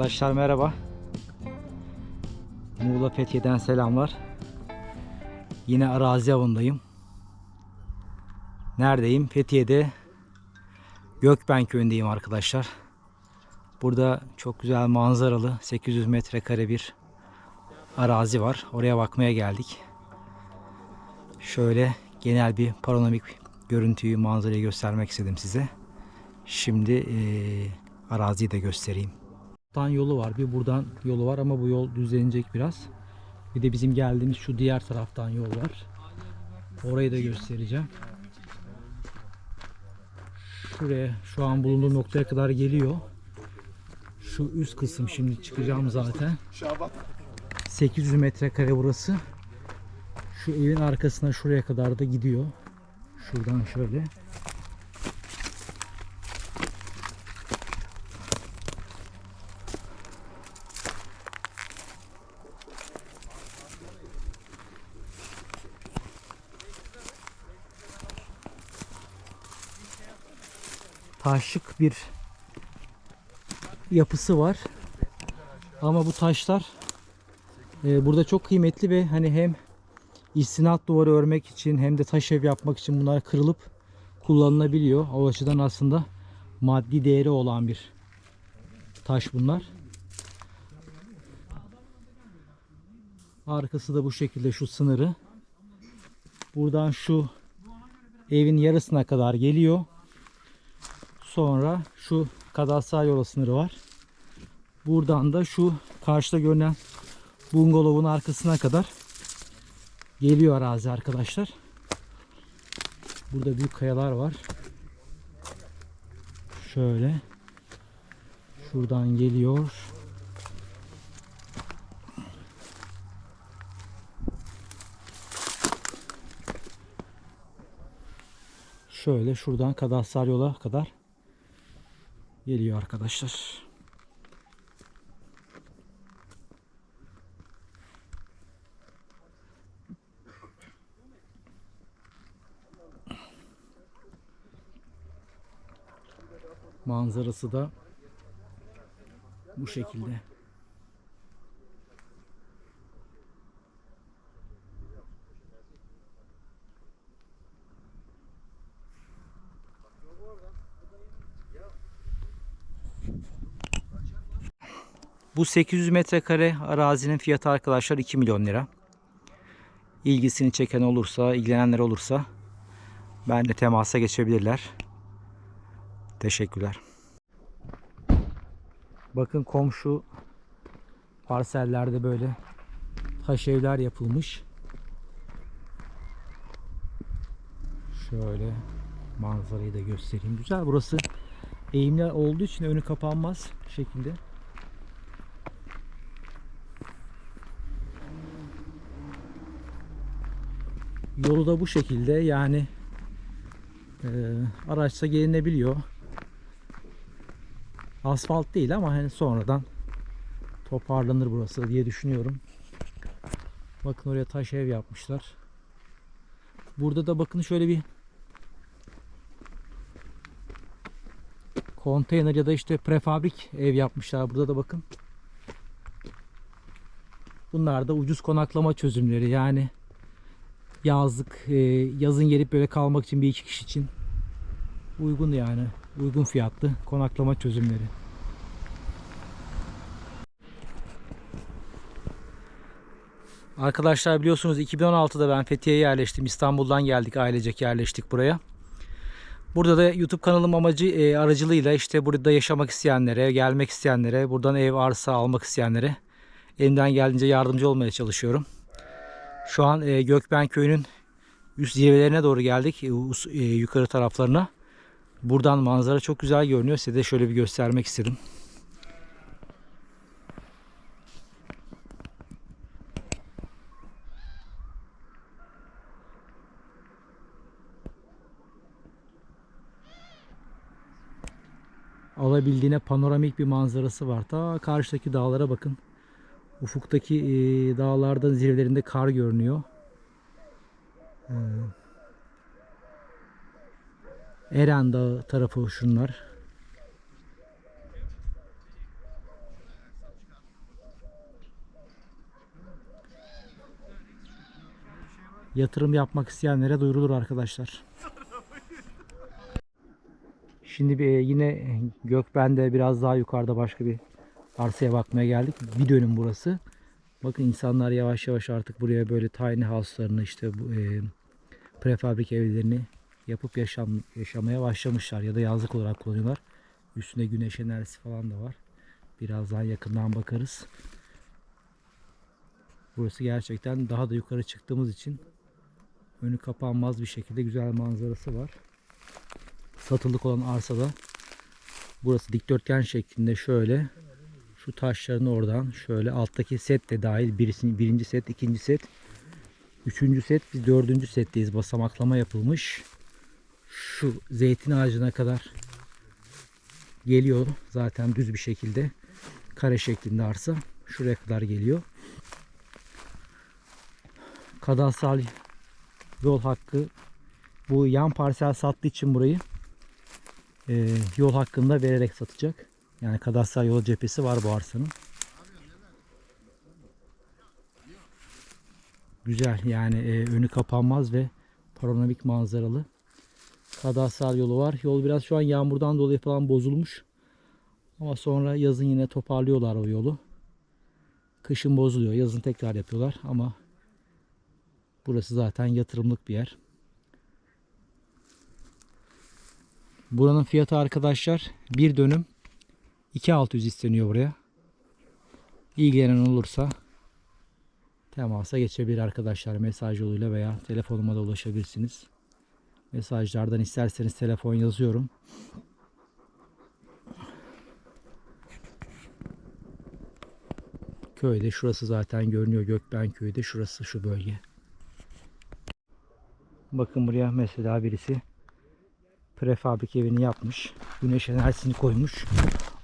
Arkadaşlar merhaba. Muğla Fethiye'den selamlar. Yine arazi avındayım. Neredeyim? Fethiye'de Gökben köyündeyim arkadaşlar. Burada çok güzel manzaralı 800 metrekare bir arazi var. Oraya bakmaya geldik. Şöyle genel bir panoramik görüntüyü, manzarayı göstermek istedim size. Şimdi eee, araziyi de göstereyim. Buradan yolu var. Bir buradan yolu var ama bu yol düzlenecek biraz. Bir de bizim geldiğimiz şu diğer taraftan yol var. Orayı da göstereceğim. Şuraya şu an bulunduğum noktaya kadar geliyor. Şu üst kısım şimdi çıkacağım zaten. 800 metrekare burası. Şu evin arkasına şuraya kadar da gidiyor. Şuradan şöyle. Taşlık bir yapısı var. Ama bu taşlar e, burada çok kıymetli ve hani hem istinat duvarı örmek için hem de taş ev yapmak için bunlar kırılıp kullanılabiliyor. O açıdan aslında maddi değeri olan bir taş bunlar. Arkası da bu şekilde şu sınırı. Buradan şu evin yarısına kadar geliyor. Sonra şu kadastral yolu sınırı var. Buradan da şu karşıda görünen bungalovun arkasına kadar geliyor arazi arkadaşlar. Burada büyük kayalar var. Şöyle. Şuradan geliyor. Şöyle şuradan kadastral yola kadar geliyor arkadaşlar. Manzarası da bu şekilde. Bu 800 metrekare arazinin fiyatı arkadaşlar 2 milyon lira. İlgisini çeken olursa, ilgilenenler olursa benimle temasa geçebilirler. Teşekkürler. Bakın komşu parsellerde böyle taş evler yapılmış. Şöyle manzarayı da göstereyim. Güzel burası eğimli olduğu için önü kapanmaz şekilde. Yolu da bu şekilde yani e, araçla gelinebiliyor. Asfalt değil ama hani sonradan toparlanır burası diye düşünüyorum. Bakın oraya taş ev yapmışlar. Burada da bakın şöyle bir konteyner ya da işte prefabrik ev yapmışlar. Burada da bakın. Bunlar da ucuz konaklama çözümleri. Yani yazlık e, yazın gelip böyle kalmak için bir iki kişi için uygun yani uygun fiyatlı konaklama çözümleri. Arkadaşlar biliyorsunuz 2016'da ben Fethiye'ye yerleştim. İstanbul'dan geldik ailecek yerleştik buraya. Burada da YouTube kanalım amacı e, aracılığıyla işte burada yaşamak isteyenlere, gelmek isteyenlere, buradan ev, arsa almak isteyenlere elimden geldiğince yardımcı olmaya çalışıyorum. Şu an e, Gökben köyünün üst zirvelerine doğru geldik. E, e, yukarı taraflarına. Buradan manzara çok güzel görünüyor. Size de şöyle bir göstermek istedim. Alabildiğine panoramik bir manzarası var. Ta karşıdaki dağlara bakın. Ufuktaki e, dağlardan zirvelerinde kar görünüyor. Ee, Eren Dağı tarafı şunlar. Yatırım yapmak isteyenlere duyurulur arkadaşlar. Şimdi bir, e, yine Gökben'de biraz daha yukarıda başka bir arsaya bakmaya geldik. Bir dönüm burası. Bakın insanlar yavaş yavaş artık buraya böyle tiny house'larını işte bu e, prefabrik evlerini yapıp yaşam yaşamaya başlamışlar ya da yazlık olarak kullanıyorlar. Üstünde güneş enerjisi falan da var. Birazdan yakından bakarız. Burası gerçekten daha da yukarı çıktığımız için önü kapanmaz bir şekilde güzel manzarası var. Satılık olan arsada burası dikdörtgen şeklinde şöyle şu taşların oradan şöyle alttaki set de dahil birisi, birinci set, ikinci set, üçüncü set, biz dördüncü setteyiz. Basamaklama yapılmış. Şu zeytin ağacına kadar geliyor zaten düz bir şekilde. Kare şeklinde arsa. Şuraya kadar geliyor. Kadastral yol hakkı bu yan parsel sattığı için burayı e, yol hakkında vererek satacak. Yani kadastral yol cephesi var bu arsanın. Güzel yani e, önü kapanmaz ve panoramik manzaralı. Kadastral yolu var. Yol biraz şu an yağmurdan dolayı falan bozulmuş. Ama sonra yazın yine toparlıyorlar o yolu. Kışın bozuluyor. Yazın tekrar yapıyorlar ama burası zaten yatırımlık bir yer. Buranın fiyatı arkadaşlar bir dönüm 2600 isteniyor buraya. İlgilenen olursa temasa geçebilir arkadaşlar mesaj yoluyla veya telefonuma da ulaşabilirsiniz. Mesajlardan isterseniz telefon yazıyorum. Köyde şurası zaten görünüyor Gökben köyde şurası şu bölge. Bakın buraya mesela birisi prefabrik evini yapmış. Güneş enerjisini koymuş.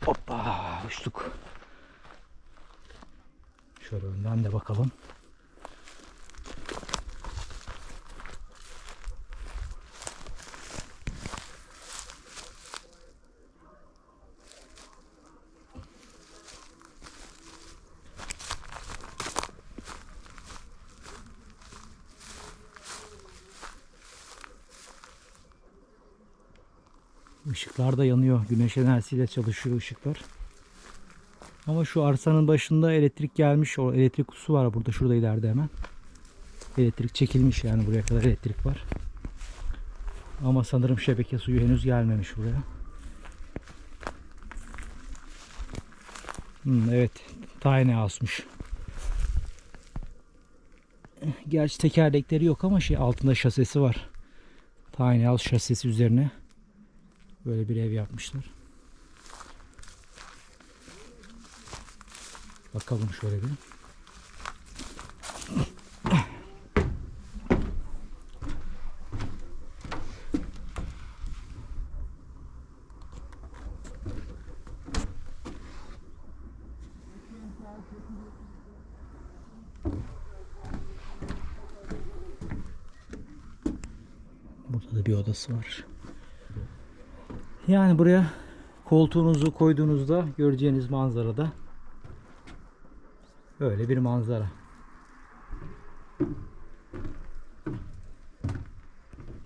Hoppa uçtuk. Şöyle önden de bakalım. Işıklar da yanıyor. Güneş enerjisiyle çalışıyor ışıklar. Ama şu arsanın başında elektrik gelmiş. O elektrik kutusu var burada. Şurada ileride hemen. Elektrik çekilmiş yani buraya kadar elektrik var. Ama sanırım şebeke suyu henüz gelmemiş buraya. Hmm, evet. Tiny house'muş. Gerçi tekerlekleri yok ama şey altında şasesi var. Tiny house şasesi üzerine böyle bir ev yapmışlar. Bakalım şöyle bir. Burada da bir odası var. Yani buraya koltuğunuzu koyduğunuzda göreceğiniz manzarada böyle bir manzara.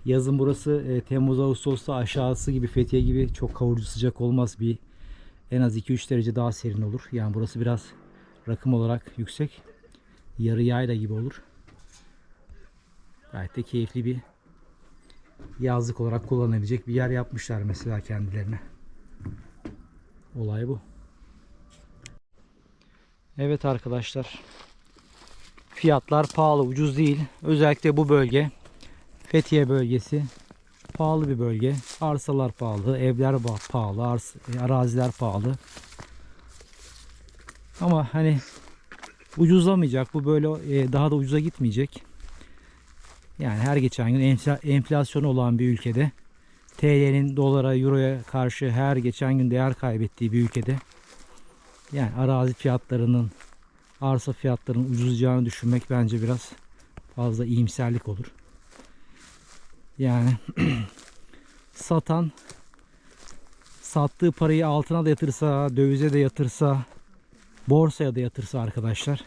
Yazın burası e, Temmuz Ağustos'ta aşağısı gibi Fethiye gibi çok kavurucu sıcak olmaz bir en az 2-3 derece daha serin olur. Yani burası biraz rakım olarak yüksek. Yarı yayla gibi olur. Gayet de keyifli bir yazlık olarak kullanabilecek bir yer yapmışlar mesela kendilerine. Olay bu. Evet arkadaşlar. Fiyatlar pahalı, ucuz değil. Özellikle bu bölge Fethiye bölgesi pahalı bir bölge. Arsalar pahalı, evler pahalı, araziler pahalı. Ama hani ucuzlamayacak. Bu böyle e, daha da ucuza gitmeyecek. Yani her geçen gün enflasyon olan bir ülkede TL'nin dolara, euroya karşı her geçen gün değer kaybettiği bir ülkede yani arazi fiyatlarının arsa fiyatlarının ucuzlayacağını düşünmek bence biraz fazla iyimserlik olur. Yani satan sattığı parayı altına da yatırsa, dövize de yatırsa, borsaya da yatırsa arkadaşlar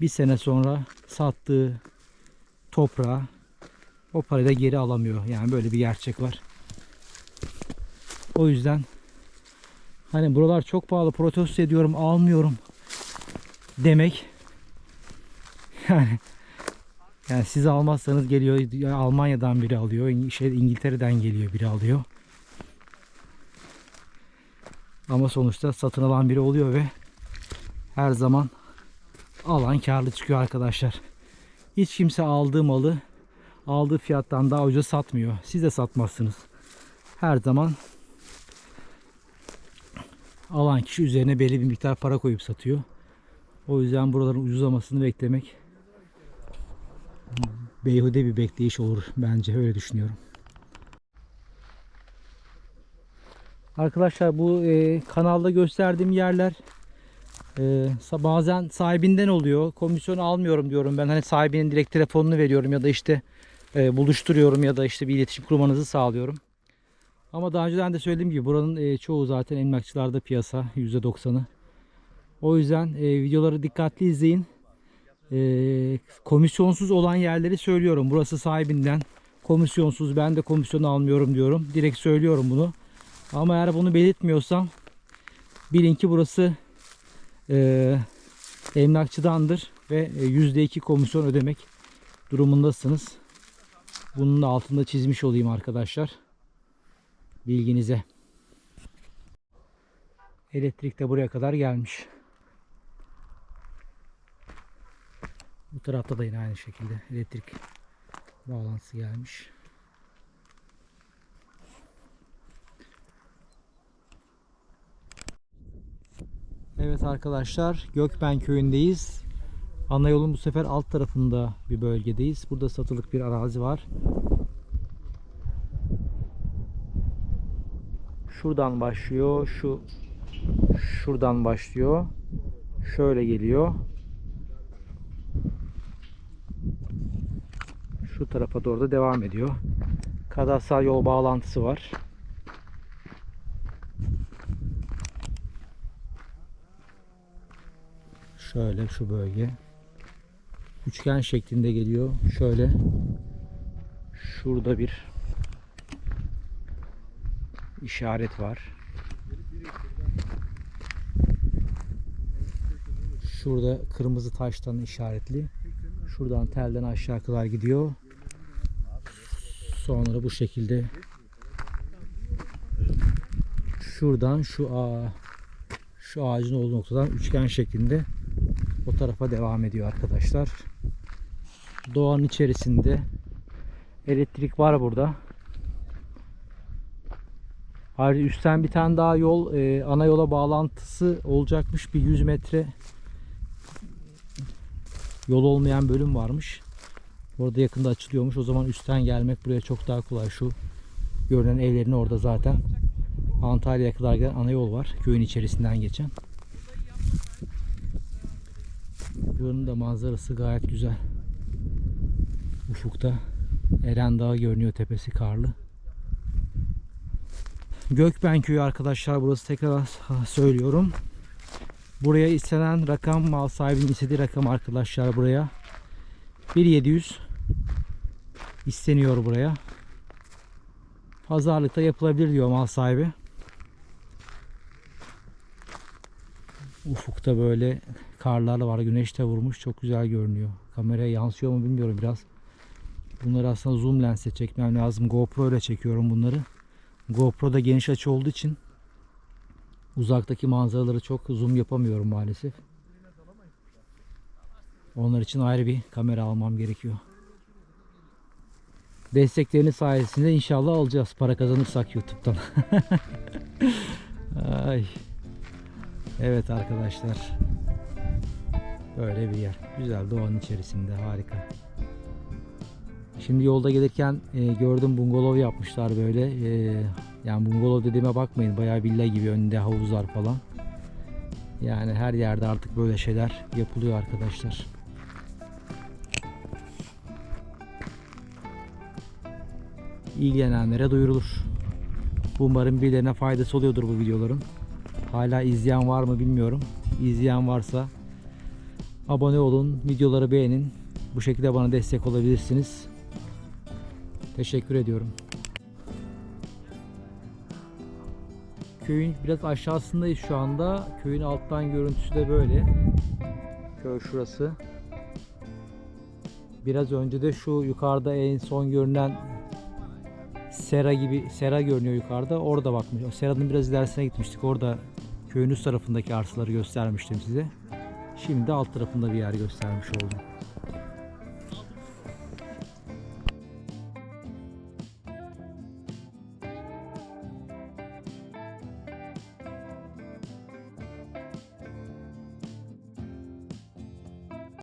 bir sene sonra sattığı toprağa o parayı da geri alamıyor. Yani böyle bir gerçek var. O yüzden hani buralar çok pahalı protesto ediyorum almıyorum demek yani yani siz almazsanız geliyor ya Almanya'dan biri alıyor, şey İngiltere'den geliyor biri alıyor. Ama sonuçta satın alan biri oluyor ve her zaman alan karlı çıkıyor arkadaşlar. Hiç kimse aldığı malı aldığı fiyattan daha ucuza satmıyor. Siz de satmazsınız. Her zaman alan kişi üzerine belli bir miktar para koyup satıyor. O yüzden buraların ucuzlamasını beklemek beyhude bir bekleyiş olur bence öyle düşünüyorum. Arkadaşlar bu e, kanalda gösterdiğim yerler e, sa- bazen sahibinden oluyor. Komisyon almıyorum diyorum ben. Hani sahibinin direkt telefonunu veriyorum ya da işte e, buluşturuyorum ya da işte bir iletişim kurmanızı sağlıyorum. Ama daha önceden de söylediğim gibi buranın e, çoğu zaten emlakçılarda piyasa %90'ı. O yüzden e, videoları dikkatli izleyin. E, komisyonsuz olan yerleri söylüyorum. Burası sahibinden komisyonsuz ben de komisyon almıyorum diyorum. Direkt söylüyorum bunu. Ama eğer bunu belirtmiyorsam bilin ki burası e, emlakçıdandır ve e, %2 komisyon ödemek durumundasınız. Bunun da altında çizmiş olayım arkadaşlar. Bilginize. Elektrik de buraya kadar gelmiş. Bu tarafta da yine aynı şekilde elektrik bağlantısı gelmiş. Evet arkadaşlar Gökben köyündeyiz. Ana yolun bu sefer alt tarafında bir bölgedeyiz. Burada satılık bir arazi var. Şuradan başlıyor. Şu şuradan başlıyor. Şöyle geliyor. Şu tarafa doğru da devam ediyor. Kadastral yol bağlantısı var. Şöyle şu bölge. Üçgen şeklinde geliyor. Şöyle. Şurada bir işaret var. Şurada kırmızı taştan işaretli. Şuradan telden aşağı kadar gidiyor. Sonra bu şekilde şuradan şu ağa şu ağacın olduğu noktadan üçgen şeklinde o tarafa devam ediyor arkadaşlar. Doğanın içerisinde elektrik var burada. Ayrıca üstten bir tane daha yol e, ana yola bağlantısı olacakmış bir 100 metre yol olmayan bölüm varmış. Orada yakında açılıyormuş. O zaman üstten gelmek buraya çok daha kolay. Şu görünen evlerin orada zaten Antalya'ya kadar gelen ana yol var. Köyün içerisinden geçen. Buranın da manzarası gayet güzel. Ufukta Eren Dağı görünüyor tepesi karlı. Gökben köyü arkadaşlar burası tekrar söylüyorum. Buraya istenen rakam mal sahibinin istediği rakam arkadaşlar buraya. 1700 isteniyor buraya. Pazarlıkta yapılabilir diyor mal sahibi. Ufukta böyle karlar var. Güneş de vurmuş. Çok güzel görünüyor. Kameraya yansıyor mu bilmiyorum biraz. Bunları aslında zoom lensle çekmem lazım. GoPro ile çekiyorum bunları. GoPro'da geniş açı olduğu için uzaktaki manzaraları çok zoom yapamıyorum maalesef. Onlar için ayrı bir kamera almam gerekiyor. Destekleriniz sayesinde inşallah alacağız. Para kazanırsak YouTube'dan. Ay. Evet arkadaşlar. Böyle bir yer. Güzel doğanın içerisinde harika. Şimdi yolda gelirken e, gördüm bungalov yapmışlar böyle. E, yani bungalov dediğime bakmayın. Bayağı villa gibi önünde havuzlar falan. Yani her yerde artık böyle şeyler yapılıyor arkadaşlar. İlgilenenlere duyurulur. Umarım birilerine faydası oluyordur bu videoların. Hala izleyen var mı bilmiyorum. İzleyen varsa abone olun, videoları beğenin. Bu şekilde bana destek olabilirsiniz. Teşekkür ediyorum. Köyün biraz aşağısındayız şu anda. Köyün alttan görüntüsü de böyle. Köy şurası. Biraz önce de şu yukarıda en son görünen sera gibi sera görünüyor yukarıda. Orada bakmış. O seranın biraz ilerisine gitmiştik. Orada köyün üst tarafındaki arsaları göstermiştim size. Şimdi alt tarafında bir yer göstermiş oldum.